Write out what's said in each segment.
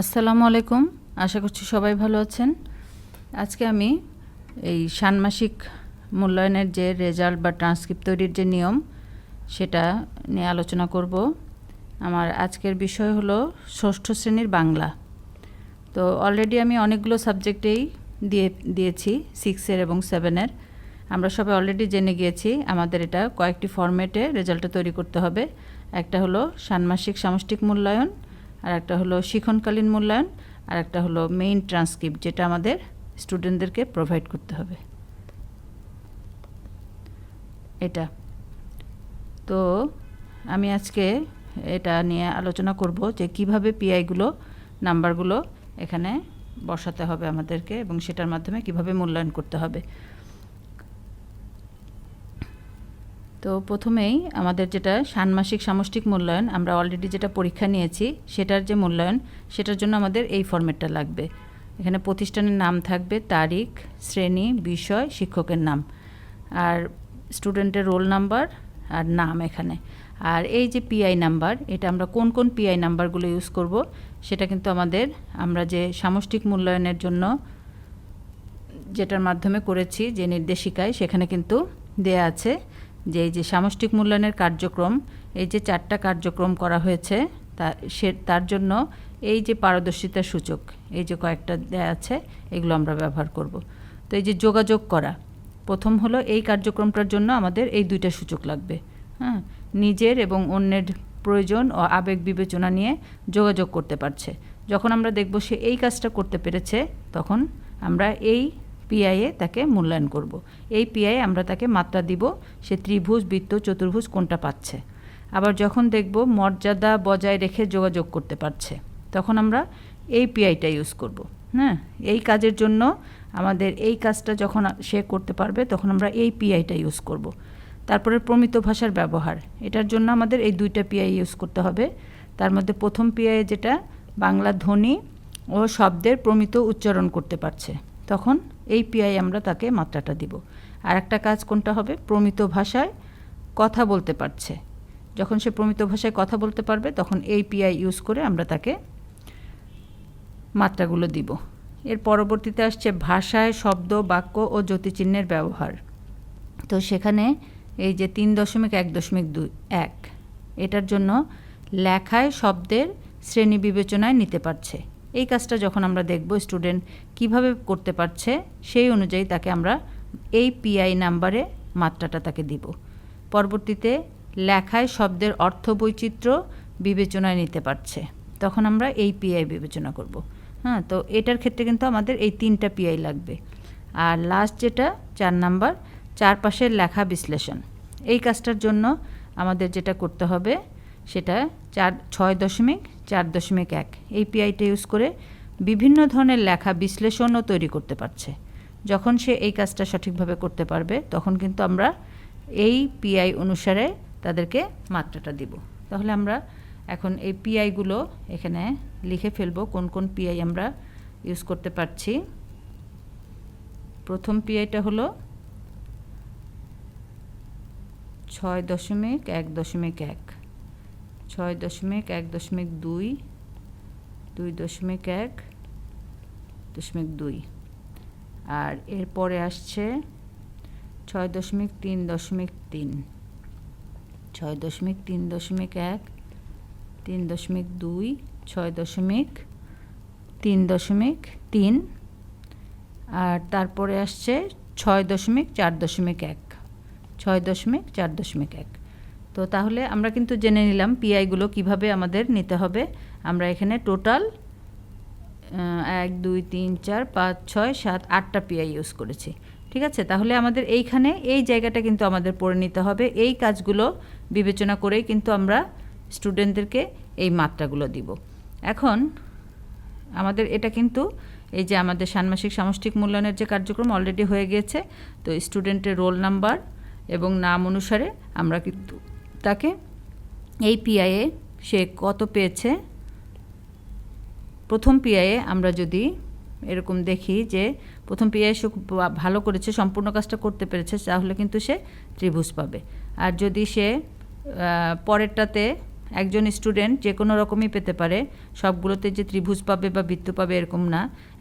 আসসালামু আলাইকুম। আশা করছি সবাই ভালো আছেন। আজকে আমি এই ষান্মাসিক মূল্যায়নের যে রেজাল্ট বা ট্রান্সক্রিপ্ট তৈরির যে নিয়ম, সেটা নিয়ে আলোচনা করব। আমার আজকের বিষয় হলো ষষ্ঠ শ্রেণির বাংলা। তো অলরেডি আমি অনেকগুলো সাবজেক্টেই দিয়ে, দিয়েছি সিক্সের এবং সেভেনের আমরা সবাই অলরেডি জেনে গিয়েছি, আমাদের এটা কয়েকটি ফরম্যাটে রেজাল্টটা তৈরি করতে হবে। একটা হলো ষান্মাসিক সামষ্টিক মূল্যায়ন আর একটা হলো শিক্ষণকালীন মূল্যায়ন, আর একটা হলো মেইন ট্রান্সক্রিপ্ট যেটা আমাদের স্টুডেন্টদেরকে প্রোভাইড করতে হবে। এটা। তো আমি আজকে এটা নিয়ে আলোচনা করব যে কীভাবে পিআইগুলো নাম্বারগুলো এখানে বসাতে হবে আমাদেরকে এবং সেটার মাধ্যমে কীভাবে মূল্যায়ন করতে হবে। তো প্রথমেই আমাদের যেটা ষান্মাসিক সামষ্টিক মূল্যায়ন, আমরা অলরেডি যেটা পরীক্ষা নিয়েছি, সেটার যে মূল্যায়ন, সেটার জন্য আমাদের এই ফরম্যাটটা লাগবে। এখানে প্রতিষ্ঠানের নাম থাকবে, তারিখ, শ্রেণি, বিষয়, শিক্ষকের নাম। আর স্টুডেন্টের রোল নাম্বার আর নাম এখানে। আর এই যে পিআই নাম্বার এটা আমরা কোন কোন পিআই নাম্বারগুলো ইউজ করব, সেটা কিন্তু আমাদের, আমরা যে সামষ্টিক মূল্যায়নের জন্য যেটার মাধ্যমে করেছি, যে নির্দেশিকায়, সেখানে কিন্তু দেয়া আছে। যে এই যে সামষ্টিক মূল্যায়নের কার্যক্রম, এই যে চারটা কার্যক্রম করা হয়েছে, তা সে, তার জন্য এই যে পারদর্শিতা সূচক, এই যে কয়েকটা দেয়া আছে, এগুলো আমরা ব্যবহার করব। তো এই যে যোগাযোগ করা, প্রথম হলো এই কার্যক্রমটার জন্য আমাদের এই দুইটা সূচক লাগবে। হ্যাঁ নিজের এবং অন্যের প্রয়োজন ও আবেগ বিবেচনা নিয়ে যোগাযোগ করতে পারছে। যখন আমরা দেখব সে এই কাজটা করতে পেরেছে, তখন আমরা এই পিআইয়ে তাকে মূল্যায়ন করব। এই পিআই আমরা তাকে মাত্রা দিব, সে ত্রিভুজ, বৃত্ত, চতুর্ভুজ কোনটা পাচ্ছে আবার যখন দেখব মর্যাদা বজায় রেখে যোগাযোগ করতে পারছে, তখন আমরা এই পিআইটা ইউজ করব। হ্যাঁ এই কাজের জন্য আমাদের এই কাজটা যখন সে করতে পারবে, তখন আমরা এই পিআইটা ইউজ করব। তারপরে প্রমিত ভাষার ব্যবহার, এটার জন্য আমাদের এই দুইটা পিআই ইউজ করতে হবে তার মধ্যে প্রথম পিআই যেটা বাংলা ধ্বনি ও শব্দের প্রমিত উচ্চারণ করতে পারছে, তখন এই পিআই আমরা তাকে মাত্রাটা দিব। আর একটা কাজ কোনটা হবে? প্রমিত ভাষায় কথা বলতে পারছে। যখন সে প্রমিত ভাষায় কথা বলতে পারবে, তখন এই পিআই ইউজ করে আমরা তাকে মাত্রাগুলো দিব। এর পরবর্তীতে আসছে ভাষায় শব্দ, বাক্য ও জ্যোতিচিহ্নের ব্যবহার। তো সেখানে এই যে তিন দশমিক এক দশমিক দুই এক, এটার জন্য লেখায় শব্দের শ্রেণি বিবেচনায় নিতে পারছে। এই কাজটা যখন আমরা দেখব স্টুডেন্ট কীভাবে করতে পারছে, সেই অনুযায়ী তাকে আমরা এই পিআই নাম্বারে মাত্রাটা তাকে দিব। পরবর্তীতে লেখায় শব্দের অর্থ বৈচিত্র্য বিবেচনায় নিতে পারছে। তখন আমরা এই পিআই বিবেচনা করব। হ্যাঁ তো এটার ক্ষেত্রে কিন্তু আমাদের এই তিনটা পিআই লাগবে। আর লাস্ট যেটা, চার নাম্বার চারপাশের লেখা বিশ্লেষণ। এই কাজটার জন্য আমাদের যেটা করতে হবে, সেটা চার, ছয় দশমিক চার দশমিক এক। এই পিআইটা ইউজ করে বিভিন্ন ধরনের লেখা বিশ্লেষণও তৈরি করতে পারছে। যখন সে এই কাজটা সঠিকভাবে করতে পারবে, তখন কিন্তু আমরা এই পিআই অনুসারে তাদেরকে মাত্রাটা দিব। তাহলে আমরা এখন এই পিআইগুলো এখানে লিখে ফেলব, কোন কোন পিআই আমরা ইউজ করতে পারছি। প্রথম পিআইটা হলো ছয় দশমিক এক দশমিক এক। ছয় দশমিক এক দশমিক দুই দুই দশমিক এক, দশমিক দুই। আর এরপরে আসছে ছয় দশমিক তিন দশমিক তিন। ছয় দশমিক তিন দশমিক এক, তিন দশমিক দুই, ছয় দশমিক তিন দশমিক তিন। আর তারপরে আসছে ছয় দশমিক চার দশমিক এক, ছয় দশমিক চার দশমিক এক। তো তাহলে আমরা কিন্তু জেনে নিলাম পিআইগুলো কীভাবে আমাদের নিতে হবে। আমরা এখানে টোটাল এক, দুই, তিন, চার, পাঁচ, ছয়, সাত, আটটা পিআই ইউজ করেছি। ঠিক আছে? তাহলে আমাদের এইখানে এই জায়গাটা কিন্তু আমাদের পড়ে নিতে হবে। এই কাজগুলো বিবেচনা করেই কিন্তু আমরা স্টুডেন্টদেরকে এই মাত্রাগুলো দিব। এখন আমাদের এটা কিন্তু এই যে আমাদের ষান্মাসিক সামষ্টিক মূল্যায়নের যে কার্যক্রম অলরেডি হয়ে গিয়েছে, তো স্টুডেন্টের রোল নাম্বার এবং নাম অনুসারে আমরা কিন্তু তাকে এই পিআইয়ে সে কত পেয়েছে? প্রথম পিআইয়ে আমরা যদি এরকম দেখি যে প্রথম পিআই সে ভালো করেছে, সম্পূর্ণ কাজটা করতে পেরেছে, তাহলে কিন্তু সে ত্রিভুজ পাবে। আর যদি সে পরেরটাতে একজন স্টুডেন্ট যে কোনো রকমই পেতে পারে, সবগুলোতে যে ত্রিভুজ পাবে বা বৃত্ত পাবে এরকম না,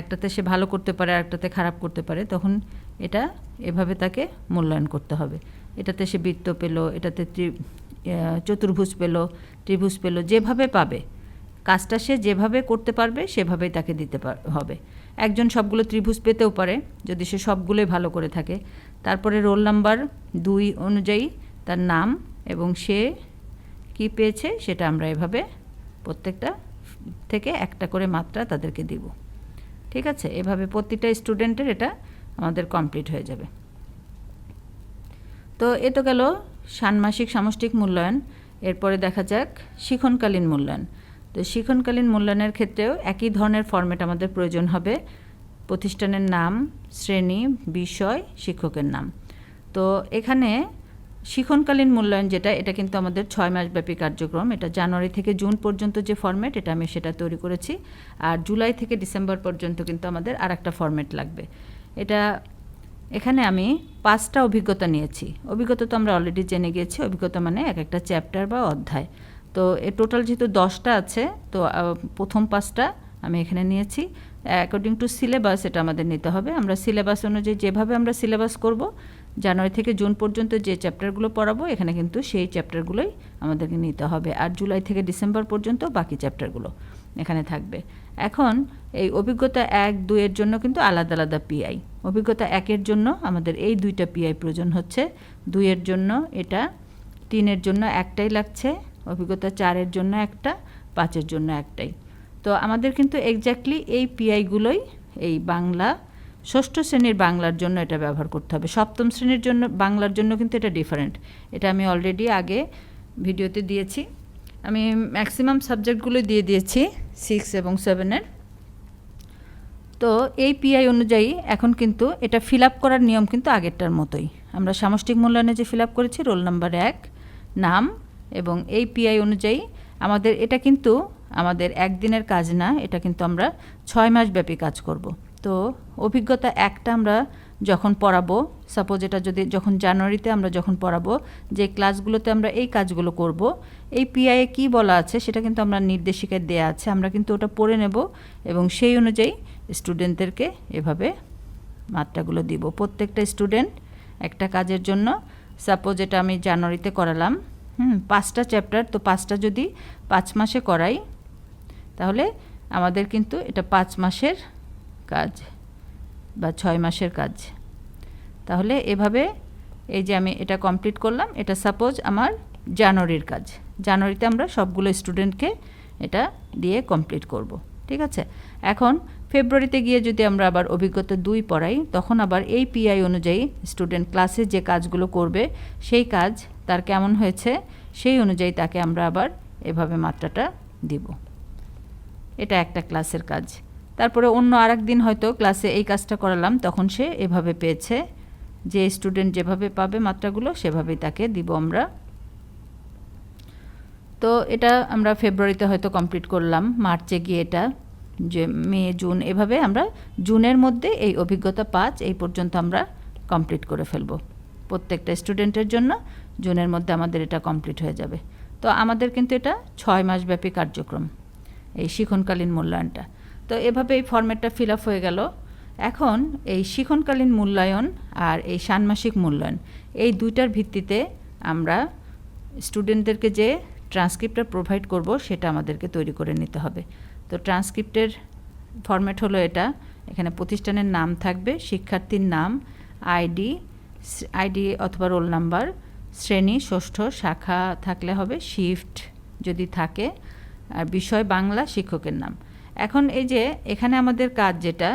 একটাতে সে ভালো করতে পারে একটাতে খারাপ করতে পারে, তখন এটা এভাবে তাকে মূল্যায়ন করতে হবে। এটাতে সে বৃত্ত পেল, এটাতে চতুর্ভুজ পেল, ত্রিভুজ পেল, যেভাবে পাবে। কাজটা সে যেভাবে করতে পারবে, সেভাবেই তাকে দিতে হবে। একজন সবগুলো ত্রিভুজ পেতেও পারে, যদি সে সবগুলোই ভালো করে থাকে। তারপরে রোল নাম্বার দুই অনুযায়ী তার নাম এবং সে কি পেয়েছে, সেটা আমরা এভাবে প্রত্যেকটা থেকে একটা করে মাত্রা তাদেরকে দিব। ঠিক আছে? এভাবে প্রতিটা স্টুডেন্টের এটা আমাদের কমপ্লিট হয়ে যাবে। তো এ তো গেল ষান্মাসিক সামষ্টিক মূল্যায়ন, এরপরে দেখা যাক শিখনকালীন মূল্যায়ন। তো শিখনকালীন মূল্যায়নের ক্ষেত্রেও একই ধরনের ফর্মেট আমাদের প্রয়োজন হবে। প্রতিষ্ঠানের নাম, শ্রেণি, বিষয়, শিক্ষকের নাম। তো এখানে শিখনকালীন মূল্যায়ন যেটা, এটা কিন্তু আমাদের ছয় মাসব্যাপী কার্যক্রম। এটা জানুয়ারি থেকে জুন পর্যন্ত যে ফর্মেট এটা আমি সেটা তৈরি করেছি। আর জুলাই থেকে ডিসেম্বর পর্যন্ত কিন্তু আমাদের আর একটা ফর্মেট লাগবে। এটা এখানে আমি পাঁচটা অভিজ্ঞতা নিয়েছি। অভিজ্ঞতা তো আমরা অলরেডি জেনে গিয়েছি অভিজ্ঞতা মানে এক একটা চ্যাপ্টার বা অধ্যায়। তো এ টোটাল যেহেতু দশটা আছে, তো প্রথম পাঁচটা আমি এখানে নিয়েছি। অ্যাকর্ডিং টু সিলেবাস এটা আমাদের নিতে হবে। আমরা সিলেবাস অনুযায়ী যেভাবে আমরা সিলেবাস করব, জানুয়ারি থেকে জুন পর্যন্ত যে চ্যাপ্টারগুলো পড়াবো, এখানে কিন্তু সেই চ্যাপ্টারগুলোই আমাদেরকে নিতে হবে। আর জুলাই থেকে ডিসেম্বর পর্যন্ত বাকি চ্যাপ্টারগুলো এখানে থাকবে। এখন এই অভিজ্ঞতা এক, দুইয়ের জন্য কিন্তু আলাদা আলাদা পিআই অভিজ্ঞতা একের জন্য আমাদের এই দুইটা পিআই প্রয়োজন হচ্ছে। দুইয়ের জন্য এটা, তিনের জন্য একটাই লাগছে। অভিজ্ঞতা চারের জন্য একটা, পাঁচের জন্য একটাই। তো আমাদের কিন্তু এক্স্যাক্টলি এই পিআইগুলোই এই বাংলা, ষষ্ঠ শ্রেণির বাংলার জন্য এটা ব্যবহার করতে হবে। সপ্তম শ্রেণির জন্য, বাংলার জন্য কিন্তু এটা ডিফারেন্ট এটা আমি অলরেডি আগে ভিডিওতে দিয়েছি। আমি ম্যাক্সিমাম সাবজেক্টগুলো দিয়ে দিয়েছি সিক্স এবং সেভেনের তো এই পিআই অনুযায়ী এখন কিন্তু এটা ফিল আপ করার নিয়ম কিন্তু আগেরটার মতোই। আমরা সামষ্টিক মূল্যায়নে যে ফিল আপ করেছি রোল নাম্বার এক, নাম এবং এই পিআই অনুযায়ী আমাদের এটা কিন্তু আমাদের একদিনের কাজ না, এটা কিন্তু আমরা ছয় মাস ব্যাপী কাজ করব। তো অভিজ্ঞতা একটা আমরা যখন পড়াবো সাপোজ এটা যদি যখন জানুয়ারিতে আমরা যখন পড়াবো, যে ক্লাসগুলোতে আমরা এই কাজগুলো করব, এই পিআইয়ে কী বলা আছে সেটা কিন্তু আমরা নির্দেশিকায় দেয়া আছে, আমরা কিন্তু ওটা পড়ে নেব এবং সেই অনুযায়ী স্টুডেন্টদেরকে এভাবে মাত্রাগুলো দিব। প্রত্যেকটা স্টুডেন্ট একটা কাজের জন্য সাপোজ এটা আমি জানুয়ারিতে করালাম, হুম, পাঁচটা চ্যাপ্টার তো পাঁচটা যদি পাঁচ মাসে করাই, তাহলে আমাদের কিন্তু এটা পাঁচ মাসের কাজ। বা ছয় মাসের কাজ। তাহলে এভাবে এই যে আমি এটা কমপ্লিট করলাম, এটা সাপোজ আমার জানুয়ারির কাজ। জানুয়ারিতে আমরা সবগুলো স্টুডেন্টকে এটা দিয়ে কমপ্লিট করব, ঠিক আছে? এখন ফেব্রুয়ারিতে গিয়ে যদি আমরা আবার অভিজ্ঞতা দুই পড়াই, তখন আবার এই পিআই অনুযায়ী স্টুডেন্ট ক্লাসে যে কাজগুলো করবে, সেই কাজ তার কেমন হয়েছে, সেই অনুযায়ী তাকে আমরা আবার এভাবে মাত্রাটা দিব। এটা একটা ক্লাসের কাজ। তারপরে অন্য আরেক দিন হয়তো ক্লাসে এই কাজটা করালাম, তখন সে এভাবে পেয়েছে। যে স্টুডেন্ট যেভাবে পাবে মাত্রাগুলো, সেভাবেই তাকে দিব আমরা। তো এটা আমরা ফেব্রুয়ারিতে হয়তো কমপ্লিট করলাম মার্চে গিয়ে এটা, যে মে জুন এভাবে আমরা জুনের মধ্যে এই অভিজ্ঞতা পাঁচ, এই পর্যন্ত আমরা কমপ্লিট করে ফেলব। প্রত্যেকটা স্টুডেন্টের জন্য জুনের মধ্যে আমাদের এটা কমপ্লিট হয়ে যাবে। তো আমাদের কিন্তু এটা ছয় মাসব্যাপী কার্যক্রম, এই শিখনকালীন মূল্যায়নটা। তো এভাবে এই ফর্ম্যাটটা ফিল আপ হয়ে গেল। এখন এই শিখনকালীন মূল্যায়ন আর এই ষান্মাসিক মূল্যায়ন, এই দুইটার ভিত্তিতে আমরা স্টুডেন্টদেরকে যে ট্রান্সক্রিপ্টটা প্রোভাইড করব সেটা আমাদেরকে তৈরি করে নিতে হবে। তো ট্রান্সক্রিপ্টের ফরম্যাট হলো এটা, এখানে প্রতিষ্ঠানের নাম থাকবে, শিক্ষার্থীর নাম, আইডি আইডি অথবা রোল নাম্বার, শ্রেণি, ষষ্ঠ, শাখা থাকলে হবে, শিফট যদি থাকে, আর বিষয় বাংলা, শিক্ষকের নাম। এখন এই যে এখানে আমাদের কাজ যেটা,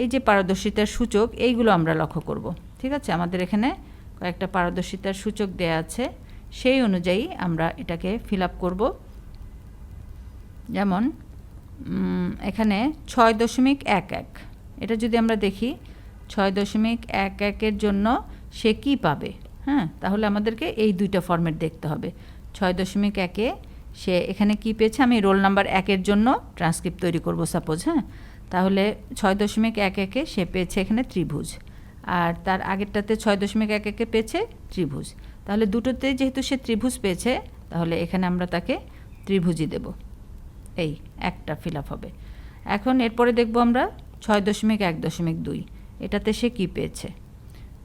এই যে পারদর্শিতার সূচক, এইগুলো আমরা লক্ষ্য করব, ঠিক আছে? আমাদের এখানে কয়েকটা পারদর্শিতার সূচক দেয়া আছে, সেই অনুযায়ী আমরা এটাকে ফিল আপ করব। যেমন এখানে ছয় দশমিক এক এক, এটা যদি আমরা দেখি, ছয় দশমিক এক একের জন্য সে কী পাবে? হ্যাঁ তাহলে আমাদেরকে এই দুইটা ফর্মেট দেখতে হবে। ছয় দশমিক একে সে এখানে কি পেয়েছে? আমি রোল নাম্বার একের জন্য ট্রান্সক্রিপ্ট তৈরি করব সাপোজ হ্যাঁ? তাহলে ছয় দশমিক এক একে সে পেয়েছে এখানে ত্রিভুজ। আর তার আগেরটাতে ছয় দশমিক এক একে পেয়েছে ত্রিভুজ। তাহলে দুটোতে যেহেতু সে ত্রিভুজ পেয়েছে, তাহলে এখানে আমরা তাকে ত্রিভুজই দেব। এই, একটা ফিল হবে। এখন এরপরে দেখব আমরা ছয় দশমিক এক দশমিক দুই। এটাতে সে কী পেয়েছে?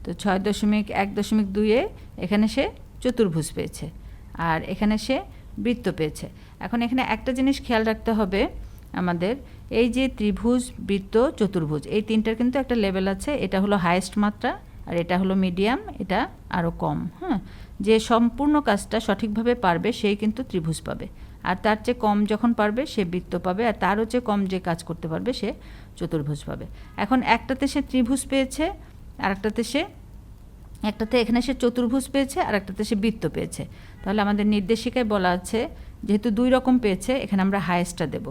তো ছয় দশমিক এক দশমিক দুইয়ে এখানে সে চতুর্ভুজ পেয়েছে। আর এখানে সে বৃত্ত পেয়েছে। এখন এখানে একটা জিনিস খেয়াল রাখতে হবে আমাদের, এই যে ত্রিভুজ, বৃত্ত, চতুর্ভুজ, এই তিনটার কিন্তু একটা লেভেল আছে। এটা হলো হায়েস্ট মাত্রা আর এটা হলো মিডিয়াম এটা আরও কম হ্যাঁ যে সম্পূর্ণ কাজটা সঠিকভাবে পারবে, সেই কিন্তু ত্রিভুজ পাবে। আর তার চেয়ে কম যখন পারবে, সে বৃত্ত পাবে আর তারও চেয়ে কম যে কাজ করতে পারবে, সে চতুর্ভুজ পাবে। এখন একটাতে সে ত্রিভুজ পেয়েছে আর একটাতে সে একটাতে এখানে সে চতুর্ভুজ পেয়েছে আর একটাতে সে বৃত্ত পেয়েছে। তাহলে আমাদের নির্দেশিকায় বলা আছে, যেহেতু দুই রকম পেয়েছে, এখানে আমরা হায়েস্টটা দেব।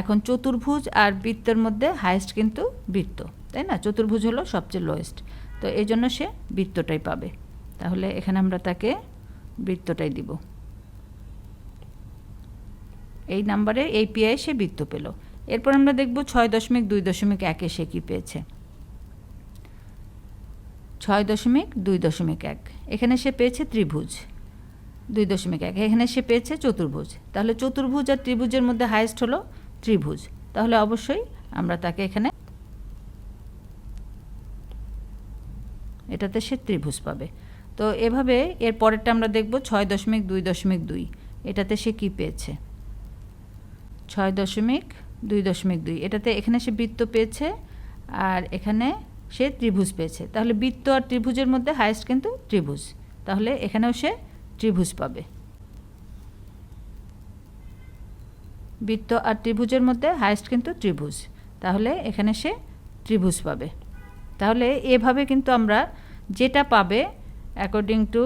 এখন চতুর্ভুজ আর বৃত্তের মধ্যে হায়েস্ট কিন্তু বৃত্ত, তাই না? চতুর্ভুজ হলো সবচেয়ে লোয়েস্ট তো এই জন্য সে বৃত্তটাই পাবে। তাহলে এখানে আমরা তাকে বৃত্তটাই দিব। এই নাম্বারে এই পিআই সে বৃত্ত পেল। এরপর আমরা দেখব ছয় দশমিক দুই দশমিক একে সে কী পেয়েছে। ছয় দশমিক দুই দশমিক এক। এখানে সে পেয়েছে ত্রিভুজ। দুই দশমিক এক। এখানে সে পেয়েছে চতুর্ভুজ। তাহলে চতুর্ভুজ আর ত্রিভুজের মধ্যে হায়েস্ট হলো ত্রিভুজ। তাহলে অবশ্যই আমরা তাকে এখানে এটাতে সে ত্রিভুজ পাবে। তো এভাবে এর পরেরটা আমরা দেখব ছয় দশমিক দুই দশমিক দুই। এটাতে সে কী পেয়েছে? ছয় দশমিক দুই দশমিক দুই। এটাতে এখানে সে বৃত্ত পেয়েছে আর এখানে সে ত্রিভুজ পেয়েছে। তাহলে বৃত্ত আর ত্রিভুজের মধ্যে হায়েস্ট কিন্তু ত্রিভুজ। তাহলে এখানেও সে ত্রিভুজ পাবে। বৃত্ত আর ত্রিভুজের মধ্যে হায়েস্ট কিন্তু ত্রিভুজ। তাহলে এখানে সে ত্রিভুজ পাবে। তাহলে এভাবে কিন্তু আমরা যেটা পাবে অ্যাকর্ডিং টু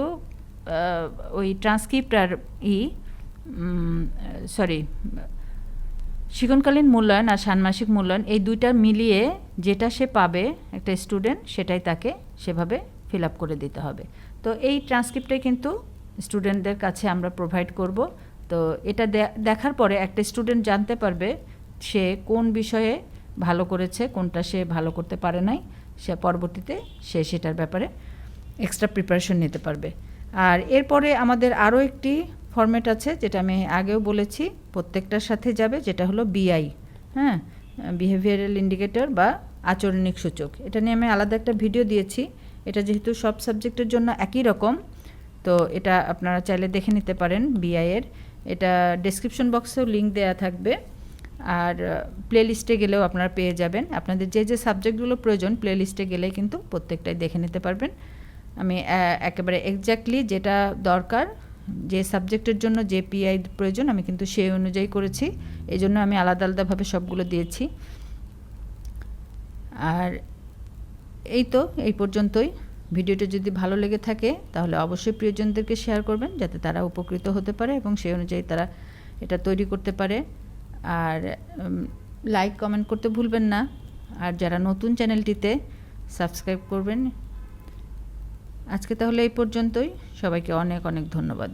ওই ট্রান্সক্রিপ্ট আর ই সরি শিক্ষণকালীন মূল্যায়ন আর ষান্মাসিক মূল্যায়ন, এই দুইটা মিলিয়ে যেটা সে পাবে একটা স্টুডেন্ট সেটাই তাকে সেভাবে ফিল আপ করে দিতে হবে। তো এই ট্রান্সক্রিপ্টটাই কিন্তু স্টুডেন্টদের কাছে আমরা প্রোভাইড করব। তো এটা দেখার পরে একটা স্টুডেন্ট জানতে পারবে সে কোন বিষয়ে ভালো করেছে, কোনটা সে ভালো করতে পারে নাই, সে পরবর্তীতে সে সেটার ব্যাপারে এক্সট্রা প্রিপারেশন নিতে পারবে। আর এরপরে আমাদের আরও একটি ফরম্যাট আছে, যেটা আমি আগেও বলেছি, প্রত্যেকটার সাথে যাবে, যেটা হলো বিআই হ্যাঁ? বিহেভিয়ারাল ইন্ডিকেটর বা আচরণিক সূচক। এটা নিয়ে আমি আলাদা একটা ভিডিও দিয়েছি। এটা যেহেতু সব সাবজেক্টের জন্য একই রকম, তো এটা আপনারা চাইলে দেখে নিতে পারেন বিআইয়ের এটা ডেসক্রিপশন বক্সেও লিঙ্ক দেওয়া থাকবে। আর প্লে লিস্টে গেলেও আপনারা পেয়ে যাবেন। আপনাদের যে যে সাবজেক্টগুলো প্রয়োজন প্লে লিস্টে গেলে কিন্তু প্রত্যেকটাই দেখে নিতে পারবেন। আমি একেবারে এক্স্যাক্টলি যেটা দরকার যে সাবজেক্টের জন্য যে পিআই প্রয়োজন, আমি কিন্তু সেই অনুযায়ী করেছি। এই জন্য আমি আলাদা আলাদাভাবে সবগুলো দিয়েছি। আর এই তো, এই পর্যন্তই। ভিডিওটা যদি ভালো লেগে থাকে, তাহলে অবশ্যই প্রিয়জনদেরকে শেয়ার করবেন, যাতে তারা উপকৃত হতে পারে এবং সেই অনুযায়ী তারা এটা তৈরি করতে পারে। আর লাইক কমেন্ট করতে ভুলবেন না। আর যারা নতুন চ্যানেলটিতে সাবস্ক্রাইব করবেন আজকে তাহলে এই পর্যন্তই। সবাইকে অনেক অনেক ধন্যবাদ।